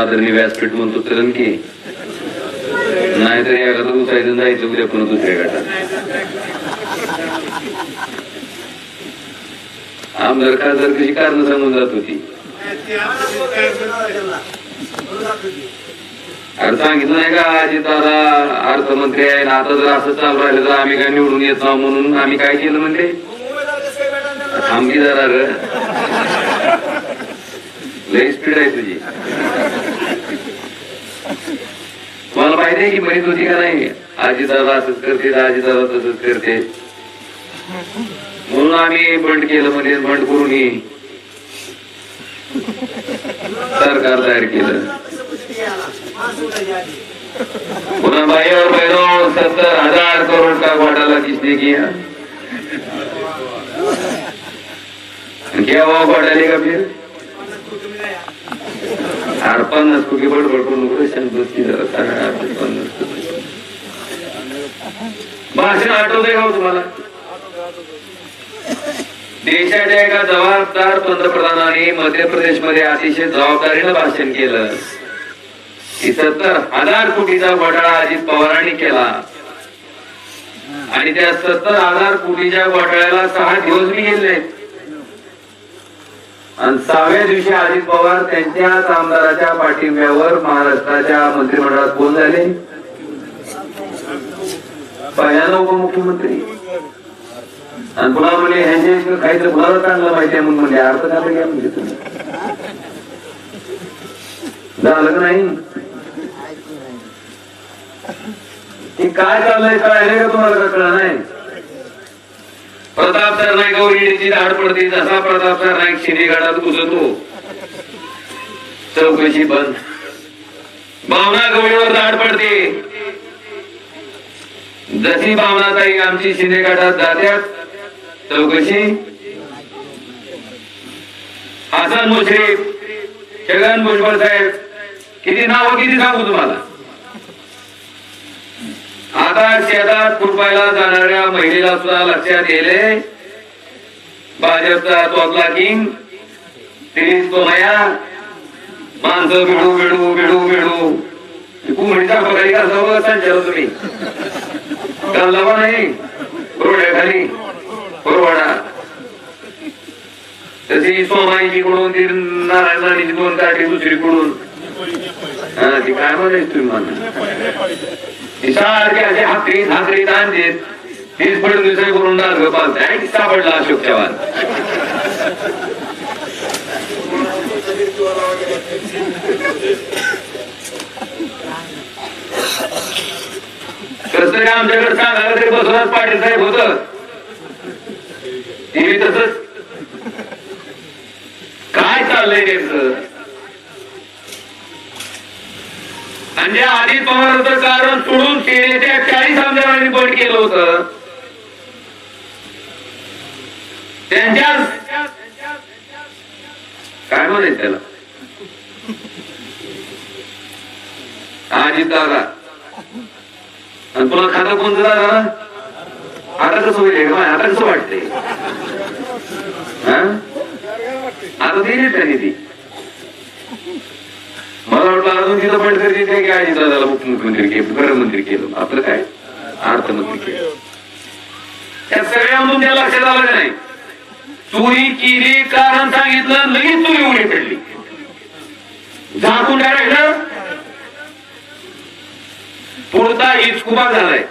आदरणीय व्यासपीठ म्हणतो चलन की नाहीतर एखादं उचायचं जायचं उद्या पुन्हा दुसऱ्या गटात. आमदार खासदार कशी कारण सांगून जात होती? अरे सांगितलं नाही का अजित दादा अर्थमंत्री आहे आता जर असं चालू राहिलं तर आम्ही काय निवडून येत नाव म्हणून? आम्ही काय केलं म्हणते थांबी जरा ग. लई स्पीड आहे तुझी. मला की म्हणत होती का नाही? आजी दादा असंच करते आजी दादा तसंच करते. म्हणून आम्ही बंड केलं म्हणजे बंड करून सरकार तयार केलं. पुन्हा भाई और बहनों सत्तर हजार करोड़ का घोटाला किसने किया? क्या हुआ घोटाले का फिर? पन्नास कोटी बडबड करून नको शांत जरा आठ पन्नास कोटी. भाषण आठवतंय का हो तुम्हाला? देशाच्या एका जबाबदार पंतप्रधानाने मध्य प्रदेशमध्ये अतिशय जबाबदारीनं भाषण केलं. की सत्तर हजार कोटीचा घोटाळा अजित पवारांनी केला. आणि त्या सत्तर हजार कोटीच्या घोटाळ्याला सहा दिवस मी गेले आणि सहाव्या दिवशी अजित पवार त्यांच्याच आमदाराच्या पाठिंब्यावर महाराष्ट्राच्या मंत्रिमंडळात कोण झाले. पहिल्यांदा उपमुख्यमंत्री. आणि पुन्हा म्हणजे ह्यांचे काहीतरी गुन्हा चांगलं माहिती आहे म्हणून म्हणजे अर्थ काय घ्या म्हणजे तुम्ही झालं का नाही? हे काय चाललंय कळायला का तुम्हाला का कळलं नाही. प्रताप सरनाईकावर ईडीची धाड पडते जसा प्रताप सरनाईक शिंदे गडात घुसतो चौकशी बंद. भावना गवळीवर धाड पडते. जशी भावनाताई आमची शिंदे जात्यात चौकशी. हसन मुश्रीफ छगन भुजबळ साहेब किती नाव किती सांगू तुम्हाला? आता शेतात कुरपायला जाणाऱ्या महिलेला सुद्धा लक्षात येले भाजपचा तोतला किंग तिरीस माया माणसं बिडू बिडू बिडू बिडू. कुंभडीचा बघाई का सर्व संचार तुम्ही. कांदा नाही? रोड्याखाली पुरवाडा तशी सोमाईची कडून ती नारायण राणीची दोन काठी दुसरी कडून हा ती काय म्हणायची तुम्ही म्हणा सारखी अशी हाकरीत हाकरी आणते तीच दुसरे करून डाल पालताय पडला अशोक चव्हाण कस तरी आमच्याकडे सांगायला तरी बसवणार पाटील साहेब होत ते तसंच काय चाललंय नेमकं आणि जे अजित पवारचं कारण सोडून सेनेच्या चाळीस आमदारांनी बंड केलं होतं त्यांच्या काय म्हणायचं त्याला? अजित दादा. आणि तुला खातं कोणतं दादा आता कसं होईल आता कसं वाटतंय? हा? आता दिली त्यांनी ती. मला वाटलं अजून तिथं पण करते ते काय अजित दादाला उपमुख्यमंत्री केलं गृहमंत्री केलं. आपलं काय? अर्थमंत्री केलं. त्या सगळ्यामधून त्या लक्षात आलं का नाही? चोरी केली कारण सांगितलं लगेच चोरी उडी पडली. झाकून डायरेक्ट राहिलं पुरता हिचकुबा झालाय.